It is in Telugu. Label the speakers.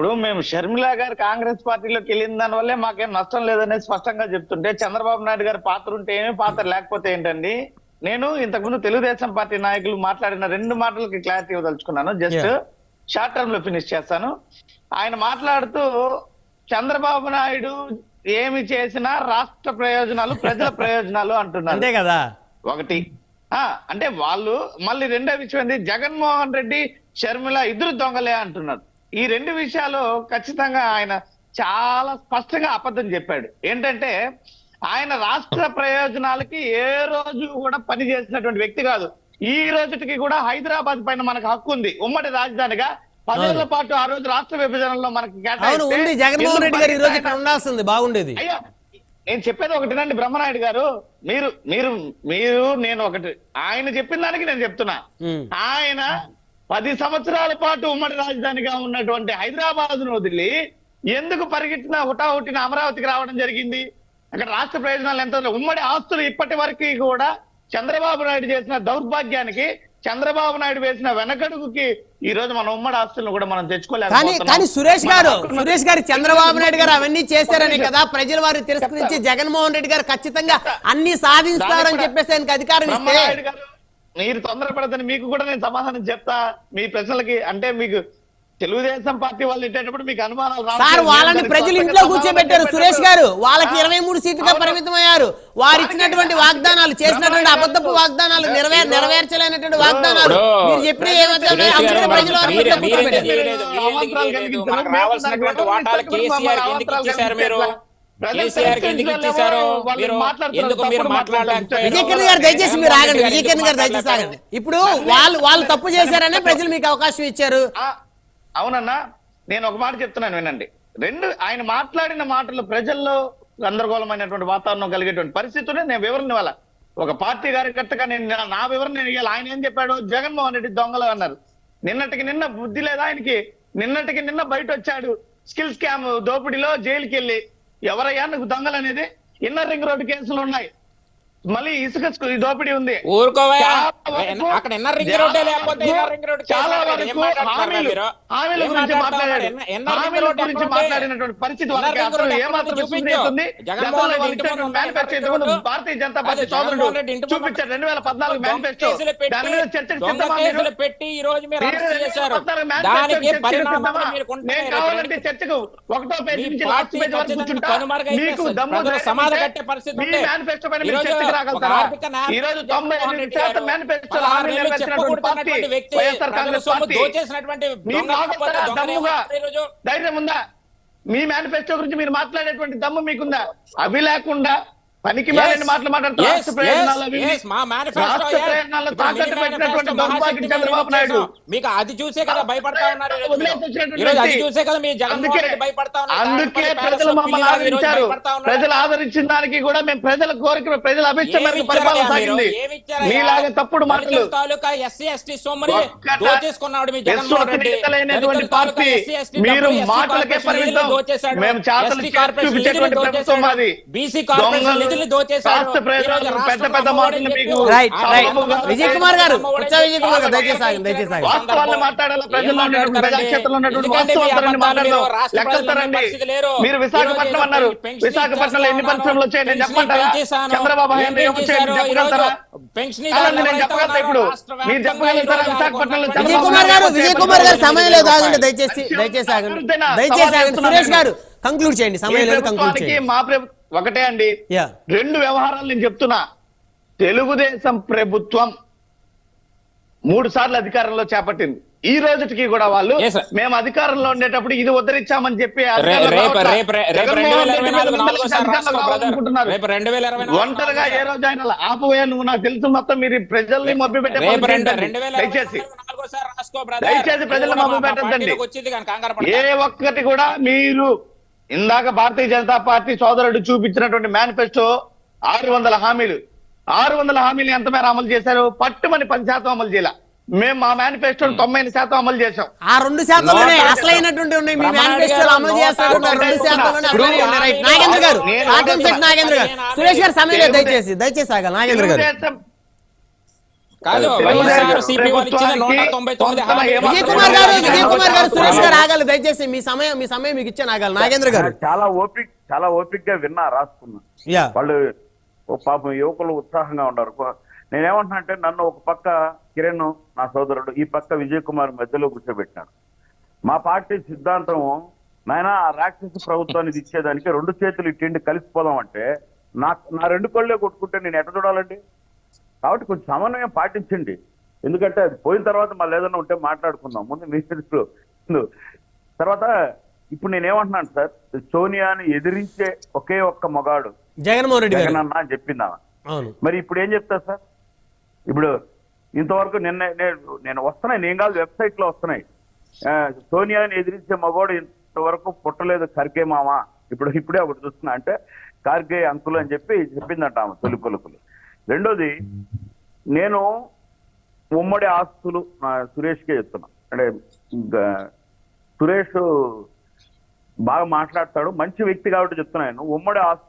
Speaker 1: ఇప్పుడు మేము షర్మిల గారు కాంగ్రెస్ పార్టీలోకి వెళ్ళిన దాని వల్లే మాకేం నష్టం లేదనేది స్పష్టంగా చెప్తుంటే చంద్రబాబు నాయుడు గారి పాత్ర ఉంటే ఏమి పాత్ర లేకపోతే ఏంటండి? నేను ఇంతకుముందు తెలుగుదేశం పార్టీ నాయకులు మాట్లాడిన రెండు మాటలకి క్లారిటీ ఇవ్వదలుచుకున్నాను. జస్ట్. షార్ట్ టర్మ్లో ఫినిష్ చేస్తాను. ఆయన మాట్లాడుతూ చంద్రబాబు నాయుడు ఏమి చేసినా రాష్ట్ర ప్రయోజనాలు ప్రజల ప్రయోజనాలు అంటున్నారు.
Speaker 2: అంతే కదా?
Speaker 1: ఒకటి. ఆ అంటే వాళ్ళు మళ్ళీ రెండో విషయం ఏంది? జగన్మోహన్ రెడ్డి షర్మిల ఇద్దరు దొంగలే అంటున్నారు. ఈ రెండు విషయాలు ఖచ్చితంగా ఆయన చాలా స్పష్టంగా అబద్ధం చెప్పాడు. ఏంటంటే ఆయన రాష్ట్ర ప్రయోజనాలకి ఏ రోజు కూడా పని చేసినటువంటి వ్యక్తి కాదు. ఈ రోజుకి కూడా హైదరాబాద్ పైన మనకు హక్కు ఉంది. ఉమ్మడి రాజధానిగా పదేళ్ళ పాటు ఆ రోజు రాష్ట్ర విభజనలో మనకి
Speaker 2: జగన్మోహన్ రెడ్డి గారు ఈ రోజు
Speaker 1: ఎందుకు
Speaker 2: ఇక్కడ ఉండాల్సింది బాగుండేది.
Speaker 1: అయ్యా నేను చెప్పేది ఒకటినండి బ్రహ్మనాయుడు గారు. మీరు మీరు మీరు నేను ఒకటి ఆయన చెప్పిన దానికి నేను చెప్తున్నా. ఆయన పది సంవత్సరాల పాటు ఉమ్మడి రాజధానిగా ఉన్నటువంటి హైదరాబాద్ను వదిలి ఎందుకు పరిగెత్తిన హుటాహుటిన అమరావతికి రావడం జరిగింది? అక్కడ రాష్ట్ర ప్రయోజనాలు ఎంత? ఉమ్మడి ఆస్తులు ఇప్పటి వరకు కూడా చంద్రబాబు నాయుడు చేసిన దౌర్భాగ్యానికి చంద్రబాబు నాయుడు వేసిన వెనకడుగుకి ఈ రోజు మన ఉమ్మడి ఆస్తులను కూడా మనం
Speaker 2: కానీ
Speaker 1: తెచ్చుకోలేకపోతున్నాం.
Speaker 2: కానీ సురేష్ గారు సురేష్ గారు చంద్రబాబు నాయుడు గారు అవన్నీ చేశారని కదా ప్రజలు వారు తిరస్కరించి జగన్మోహన్ రెడ్డి గారు ఖచ్చితంగా అన్ని సాధిస్తారని చెప్పేసి ఆయనకి అధికారం ఇస్తే
Speaker 1: మీరు తొందరపడదని మీకు కూడా నేను సమాధానం చెప్తా. మీ ప్రశ్నలకి అంటే మీకు తెలుగుదేశం పార్టీ వాళ్ళు ఇట్టేటప్పుడు మీకు అనుమానాలు.
Speaker 2: సార్ వాళ్ళని ప్రజలు ఇంట్లో కూర్చోబెట్టారు. సురేష్ గారు వాళ్ళకి ఇరవై మూడు సీట్లుగా. పరిమితమయ్యారు. వారు ఇచ్చినటువంటి వాగ్దానాలు చేసినటువంటి అబద్ధపు వాగ్దానాలు నెరవేర్ నెరవేర్చలేనటువంటి వాగ్దానాలు. మీరు చెప్పిన ప్రజలు
Speaker 3: కేసీఆర్ ఎందుకు ఇచ్చేశారు మీరు ఎందుకు మీరు
Speaker 2: విజయకిరణ్ గారు దయచేసి మీరు ఆగండి విజయకిరణ్ గారు దయచేసి ఆగండి. ఇప్పుడు వాళ్ళు వాళ్ళు తప్పు చేశారనే ప్రజలు మీకు అవకాశం ఇచ్చారు.
Speaker 1: అవునన్నా నేను ఒక మాట చెప్తున్నాను వినండి. రెండు ఆయన మాట్లాడిన మాటలు ప్రజల్లో గందరగోళమైనటువంటి వాతావరణం కలిగేటువంటి పరిస్థితులు నేను వివరణ ఇవ్వాల? ఒక పార్టీ కార్యకర్తగా నేను నా- నా వివరణ నేను ఇవ్వాలి ఆయన ఏం చెప్పాడు? జగన్మోహన్ రెడ్డి దొంగలు అన్నారు. నిన్నటికి నిన్న బుద్ధి లేదా ఆయనకి. నిన్నటికి నిన్న బయట వచ్చాడు స్కిల్ స్కామ్ దోపిడీలో జైలుకి వెళ్ళి ఎవరయ్యా నువ్వు దొంగలు అనేది ఇన్నర్ రింగ్ రోడ్డు కేసులు ఉన్నాయి మళ్ళీ ఇసుక స్కు- దోపిడీ ఉంది
Speaker 3: అక్కడ ఎన్న రింగ్ రోడ్డే లేకపోతే రింగ్ రోడ్
Speaker 1: చాలా వరకు హామీలు? హామీల గురించి హామీల గురించి? మాట్లాడినటువంటి పరిస్థితి వాళ్ళకి అసలు ఏమాత్రం మేనిఫెస్టో. భారతీయ జనతా పార్టీ సోదరుడు చూపించారు రెండు వేల పద్నాలుగు మేనిఫెస్టో
Speaker 3: పెట్టి
Speaker 1: దాని మీద
Speaker 3: ఈ రోజు
Speaker 1: చర్చకు నేను. కావాలంటే ఒకటో పేజీ నుంచి
Speaker 3: పార్టీ
Speaker 1: లాస్ట్ పేజీ వరకు
Speaker 3: ఖచ్చితంగా
Speaker 1: కూర్చుంటా
Speaker 3: కనుమరుగైపోతుంది.
Speaker 1: మీకు దమ్ము
Speaker 3: సమాధి కట్టే పరిస్థితి
Speaker 1: మేనిఫెస్టో పైన రాగలుగుతారా? ఈ రోజు తొంభై ఎనిమిది శాతం మేనిఫెస్టో నెరవేర్చినటువంటి పార్టీ వైఎస్ఆర్ కాంగ్రెస్ పార్టీ. దమ్ముగా. ధైర్యం ఉందా? మీ మేనిఫెస్టో గురించి మీరు మాట్లాడేటువంటి దమ్ము మీకుందా? అవి లేకుండా పనికి
Speaker 3: Yes.
Speaker 1: మాటలు మాట్లాడుతూ రాష్ట్ర ప్రయోజనాలు తాకట్టు పెట్టినటువంటి దౌర్భాగ్యం చంద్రబాబు నాయుడు.
Speaker 3: మీకు అది చూసే కదా భయపడతా ఉన్నారు అది. చూసే కదా మీ భయపడతా ఉన్నారు
Speaker 1: అందుకే ప్రజలు మమ్మల్ని ఆదరించారు. ప్రజలు ఆదరించిన దానికి కూడా మేము ప్రజల కోరిక ప్రజల అభిష్టం పరిపాలన సాగింది? మీలాగా తప్పుడు మాటలు
Speaker 3: తాలూకా ఎస్సీ ఎస్టీ దోచేసుకున్నాడు మీ
Speaker 1: పార్టీ మీరు మాటలకే పరిమితం. మేము చేతలు చూపించేటువంటి ప్రభుత్వం. మాది
Speaker 3: బీసీ కార్పొరేషన్
Speaker 1: పెద్ద పెద్ద మాటలు మీకు అమ్మఒడి
Speaker 2: విజయ్ కుమార్ గారు విజయ్ కుమార్ గారు? దయచేసి దయచేసి ఆగండి.
Speaker 1: వాస్తవాలను మాట్లాడాలి ప్రజల్లో ఉన్నటువంటి ప్రజాక్షేత్రంలో ఉన్నటువంటి వాస్తవాలను మాట్లాడదాం లెక్కలుతారండి మీరు విశాఖపట్నం అన్నారు. విశాఖపట్నంలో ఎన్ని పరిశ్రమలు వచ్చాయి నేను చెప్పమంటారా? చంద్రబాబు హయాంలో ఏమి వచ్చాయి నేను చెప్పగలుగుతారా అలాంటి నేను చెప్పగలుగుతా ఇప్పుడు. మీరు చెప్పగలుగుతారా విశాఖపట్నంలో
Speaker 2: విజయ్ కుమార్ గారు విజయ్ కుమార్ గారు సమయం లేదు ఆగండి దయచేసి దయచేసి ఆగండి. దయచేసి ఆగండి. సురేష్ గారు కంక్లూడ్ చేయండి. సమయం లేదు కంక్లూడ్ చేయండి.
Speaker 1: మా ప్రభు ఒకటే అండి
Speaker 2: యా
Speaker 1: రెండు వ్యవహారాలు నేను చెప్తున్నా తెలుగుదేశం ప్రభుత్వం మూడు సార్లు అధికారంలో చేపట్టింది ఈ రోజుకి కూడా వాళ్ళు. మేము అధికారంలో ఉండేటప్పుడు ఇది ఉద్ధరించామని చెప్పి ఒంటరిగా ఏ రోజు ఆయన ఆపోయా నువ్వు నాకు తెలుసు మొత్తం మీరు ప్రజల్ని మభ్య పెట్టే దయచేసి. దయచేసి ప్రజలు
Speaker 3: నువ్వు కూడా
Speaker 1: మభ్య
Speaker 3: మా
Speaker 1: పెట్టొద్దండి. ఏ. ఒక్కటి కూడా మీరు ఇందాక భారతీయ జనతా పార్టీ సోదరుడు చూపించినటువంటి మేనిఫెస్టో ఆరు వందల హామీలు. ఆరు వందల హామీలు ఎంత మేర అమలు చేశారు? పట్టుమని పది శాతం అమలు చేయాల? మేము మా మేనిఫెస్టో తొంభై శాతం అమలు చేశాం.
Speaker 2: ఆ రెండు శాతంలోనే
Speaker 3: నోట్
Speaker 2: అసలైనటువంటి ఉన్నాయి. మీ
Speaker 3: బ్రహ్మారెడ్డి
Speaker 2: మేనిఫెస్టోలో అమలు చేస్తారు రెండు శాతంలోనే నాగేంద్ర గారు. నాగేంద్ర గారు. సురేష్ గారు సమయం దయచేసి దయచేసి నాగేంద్ర గారు.
Speaker 3: కాదు
Speaker 2: విజయ్ కుమార్ గారు విజయ్ కుమార్ గారు సురేష్ గారు ఆగాలి దయచేసి మీ సమయం మీ సమయం మీకు ఇచ్చాను ఆగాలి. నాగేంద్ర గారు.
Speaker 4: చాలా ఓపిక చాలా ఓపిక్గా విన్నా రాసుకున్నా. వాళ్ళు ఓ పాపం యువకులు ఉత్సాహంగా ఉన్నారు. నేనేమంటున్నా అంటే నన్ను ఒక పక్క కిరణ్ నా సోదరుడు ఈ పక్క విజయ్ కుమార్ మధ్యలో కూర్చోబెట్టినాడు మా పార్టీ సిద్ధాంతం నాయన ఆ రాక్షస ప్రభుత్వానికి ఇచ్చేదానికి రెండు చేతులు ఇట్టిండి కలిసిపోదాం అంటే నా నా రెండు కళ్ళే కొట్టుకుంటే నేను ఎట్ట చూడాలండి? కాబట్టి కొంచెం సమన్వయం పాటించండి. ఎందుకంటే అది పోయిన తర్వాత మళ్ళీ ఏదైనా ఉంటే మాట్లాడుకుందాం. ముందు ముందు. తర్వాత ఇప్పుడు నేనేమంటున్నాను సార్? సోనియాని ఎదిరించే ఒకే ఒక్క మగాడు
Speaker 2: జగన్మోహన్ రెడ్డి
Speaker 4: జగనన్న అని చెప్పిందా మరి ఇప్పుడు ఏం చెప్తా సార్? ఇప్పుడు ఇంతవరకు నిన్న నేను నేను వస్తున్నాయి నేను కాదు వెబ్సైట్లో వస్తున్నాయి సోనియాని ఎదిరించే మగోడు ఇంతవరకు పుట్టలేదు ఖర్గే మామ. ఇప్పుడు ఇప్పుడే ఒకటి చూస్తున్నా. అంటే ఖార్గే అంకుల్ అని చెప్పి చెప్పిందంట ఆమె తొలి పలుకులు రెండోది నేను ఉమ్మడి ఆస్తులు ఆ, సురేష్కే చెప్తున్నా. అంటే సురేష్ బాగా మాట్లాడతాడు మంచి వ్యక్తి కాబట్టి చెప్తున్నాను ఉమ్మడి ఆస్తులు